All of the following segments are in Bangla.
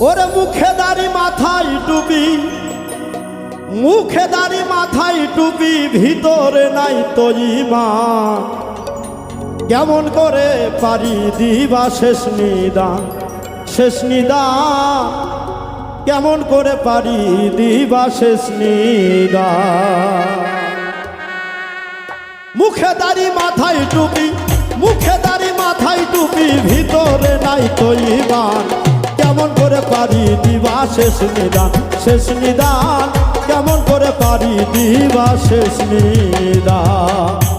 ওরে মুখে দাড়ি মাথায় টুপি, মুখে দাড়ি মাথায় টুপি, ভিতরে নাই তো ইমান। কেমন করে পারি দিবা শেষ নিদান শেষ নিদান কেমন করে পারি দিবা শেষ নিদান মুখে দাড়ি মাথায় টুপি, মুখে দাড়ি মাথায় টুপি, ভিতরে নাই তো কেমন করে পারি দিবা শেষ নিদান শেষ নিদান। কেমন করে পারি দিবা শেষ নিদান।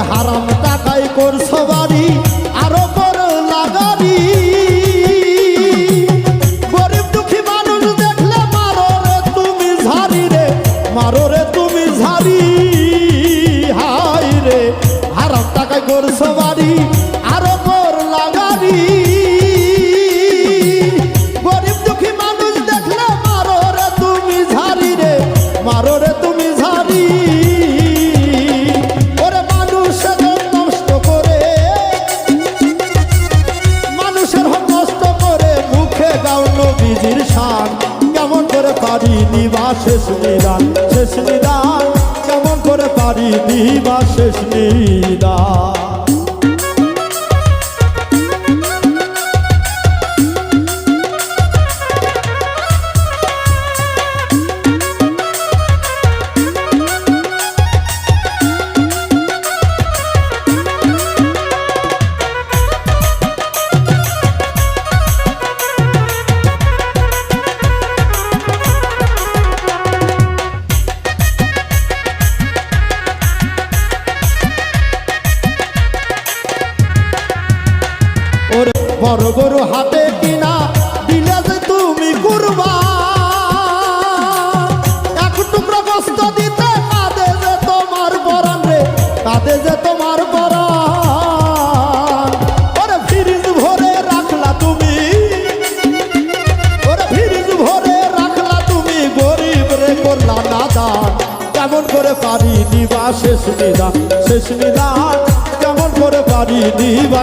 হারাম টাকাই করছ বাড়ি? পারি দিবা শেষ নিদান বড় গরু হাতে কিনা দিলে যে তুমি কুরবা। এক টুকরো দিতে কাঁদে যে তোমার পরাণ রে, কাঁদে যে তোমার ভরে তুমি, ওরে ভরে তুমি না কেমন করে পারি দিবা শেষ নিদান শেষ নিদান কেমন করে পারি দিবা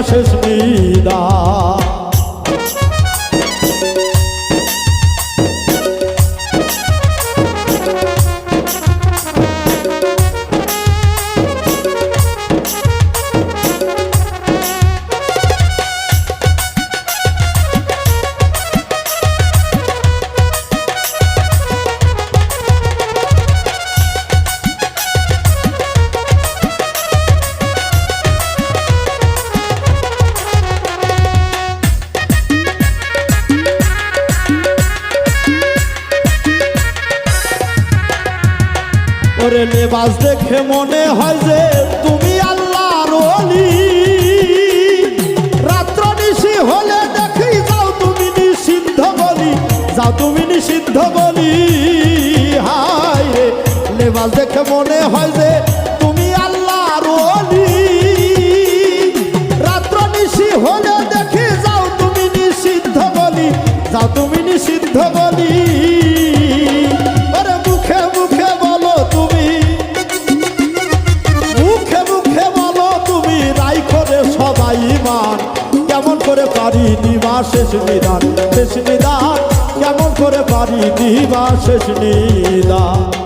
লেবাস দেখে মনে হয় যে তুমি আল্লাহর ওলি। রাত্র নিশি হলে দেখি যাও তুমি নিষিদ্ধ বলি, যাও তুমি নিষিদ্ধ বলি। হায় লেবাস দেখে মনে হয় যে তুমি আল্লাহর ওলি। রাত্র নিশি হলে দেখি যাও তুমি নিষিদ্ধ বলি, যাও তুমি নিষিদ্ধ শেষ নিদান শেষ নিদান কেমন করে পারি দিবা শেষ নিদান?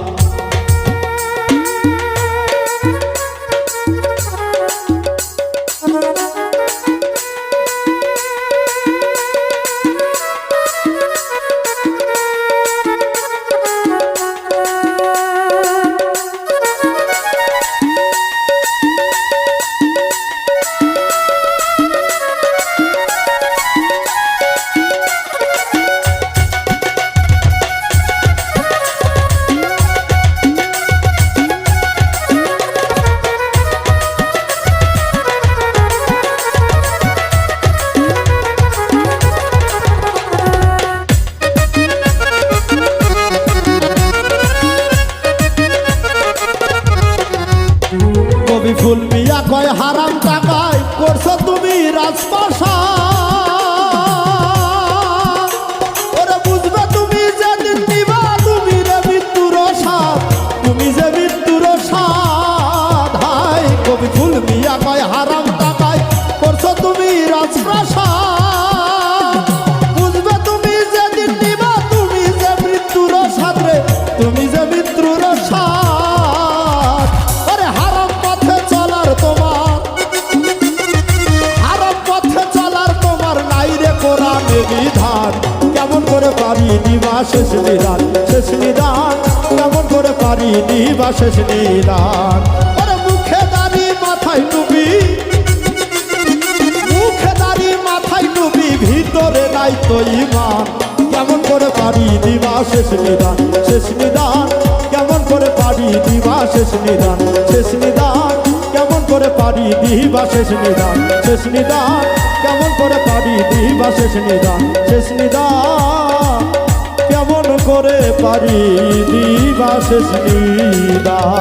রাজপাশা। ওরে বুঝবে তুমি যেদিন নিবা তুমি রে মৃত্যুর সাথ তুমি যে মৃত্যুর সাথ হাই কবি ফুল মিয়া কয় শেষ নিদান শেষ নিদান, কেমন করে পারি দিবা শেষ নিদান? মুখে দাঁড়ি মাথায় টুপি, মুখে দাঁড়ি মাথায় টুপি, ভিতরে নাই ইমান। কেমন করে পারি দিবা শেষ নিদান শেষ নিদান, কেমন করে পারি দিবা শেষ নিদান? শেষ নিদান, কেমন করে পারি দিবা শেষ নিদান? শেষ নিদান, কেমন করে দিবা শেষ নিদান? শেষ নিদান। করে পারি দিবা শেষ নিদান